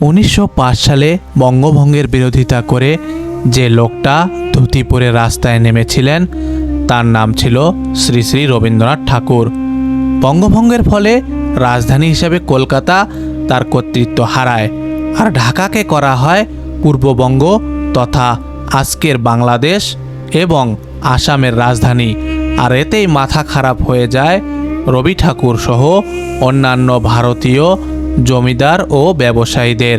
উনিশশো পাঁচ সালে বঙ্গভঙ্গের বিরোধিতা করে যে লোকটা ধুতি পরে রাস্তায় নেমেছিলেন, তার নাম ছিল শ্রী শ্রী রবীন্দ্রনাথ ঠাকুর। বঙ্গভঙ্গের ফলে রাজধানী হিসেবে কলকাতা তার কর্তৃত্ব হারায়। আর ঢাকাকে করা হয় পূর্ববঙ্গ তথা আজকের বাংলাদেশ এবং আসামের রাজধানী। আর এতেই মাথা খারাপ হয়ে যায় রবি ঠাকুর সহ অন্যান্য ভারতীয় জমিদার ও ব্যবসায়ীদের।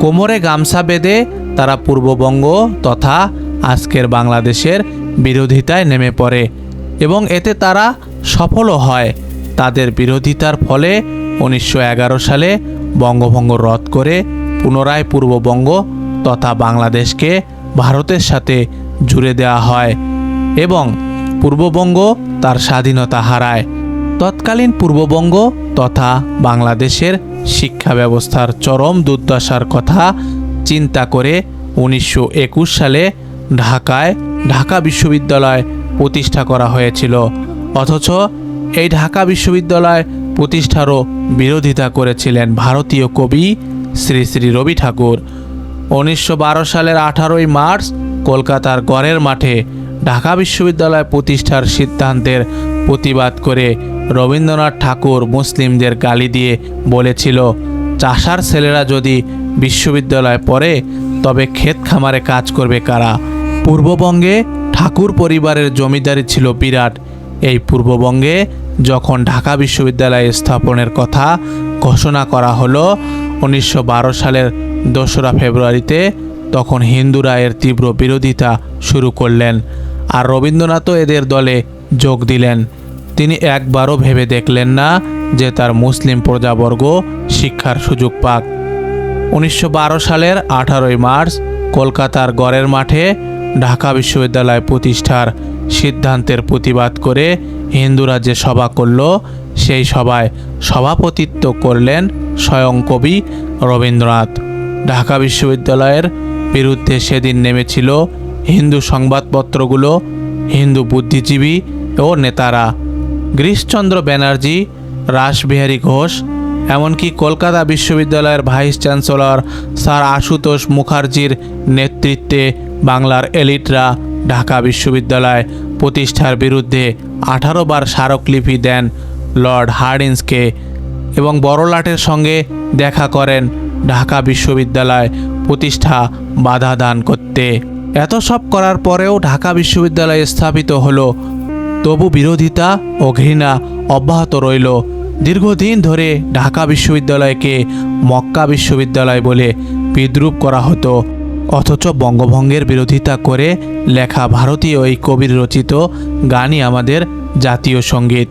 কোমরে গামছা বেঁধে তারা পূর্ববঙ্গ তথা আজকের বাংলাদেশের বিরোধিতায় নেমে পড়ে এবং এতে তারা সফলও হয়। তাদের বিরোধিতার ফলে উনিশশো এগারো সালে বঙ্গভঙ্গ রদ করে পুনরায় পূর্ববঙ্গ তথা বাংলাদেশকে ভারতের সাথে জুড়ে দেওয়া হয় এবং পূর্ববঙ্গ তার স্বাধীনতা হারায়। তৎকালীন পূর্ববঙ্গ তথা বাংলাদেশের শিক্ষা ব্যবস্থার চরম দুর্দশার কথা চিন্তা করে উনিশশো একুশ সালে ঢাকায় ঢাকা বিশ্ববিদ্যালয় প্রতিষ্ঠা করা হয়েছিল। অথচ এই ঢাকা বিশ্ববিদ্যালয় প্রতিষ্ঠারও বিরোধিতা করেছিলেন ভারতীয় কবি শ্রী শ্রী রবি ঠাকুর। উনিশশো বারো সালের আঠারোই মার্চ কলকাতার গড়ের মাঠে ঢাকা বিশ্ববিদ্যালয় প্রতিষ্ঠার সিদ্ধান্তের প্রতিবাদ করে রবীন্দ্রনাথ ঠাকুর মুসলিমদের গালি দিয়ে বলেছিল, চাষার ছেলেরা যদি বিশ্ববিদ্যালয়ে পড়ে, তবে ক্ষেত খামারে কাজ করবে কারা? পূর্ববঙ্গে ঠাকুর পরিবারের জমিদারি ছিল বিরাট। এই পূর্ববঙ্গে যখন ঢাকা বিশ্ববিদ্যালয় স্থাপনের কথা ঘোষণা করা হলো উনিশশো বারো সালের দোসরা ফেব্রুয়ারিতে, তখন হিন্দুরা এর তীব্র বিরোধিতা শুরু করলেন। আর রবীন্দ্রনাথও এদের দলে যোগ দিলেন। তিনি একবারও ভেবে দেখলেন না যে তার মুসলিম প্রজাবর্গ শিক্ষার সুযোগ পাক। উনিশশো বারো সালের আঠারোই মার্চ কলকাতার গড়ের মাঠে ঢাকা বিশ্ববিদ্যালয় প্রতিষ্ঠার সিদ্ধান্তের প্রতিবাদ করে হিন্দুরা যে সভা করল। সেই সভায় সভাপতিত্ব করলেন স্বয়ং কবি রবীন্দ্রনাথ। ঢাকা বিশ্ববিদ্যালয়ের বিরুদ্ধে সেদিন নেমেছিল হিন্দু সংবাদপত্রগুলো, হিন্দু বুদ্ধিজীবী ও নেতারা, গিরিশচন্দ্র ব্যানার্জি, রাসবিহারী ঘোষ, এমনকি কলকাতা বিশ্ববিদ্যালয়ের ভাইস চ্যান্সেলর স্যার আশুতোষ মুখার্জির নেতৃত্বে বাংলার এলিটরা ঢাকা বিশ্ববিদ্যালয় প্রতিষ্ঠার বিরুদ্ধে আঠারো বার স্মারকলিপি দেন লর্ড হার্ডিন্সকে এবং বড়লাটের সঙ্গে দেখা করেন ঢাকা বিশ্ববিদ্যালয় প্রতিষ্ঠা বাধা দান করতে। এত সব করার পরেও ঢাকা বিশ্ববিদ্যালয় স্থাপিত হলো। তবু বিরোধিতা ও ঘৃণা অব্যাহত রইল। দীর্ঘদিন ধরে ঢাকা বিশ্ববিদ্যালয়কে মক্কা বিশ্ববিদ্যালয় বলে বিদ্রুপ করা হতো। অথচ বঙ্গভঙ্গের বিরোধিতা করে লেখা ভারতীয় এই কবির রচিত গানই আমাদের জাতীয় সংগীত।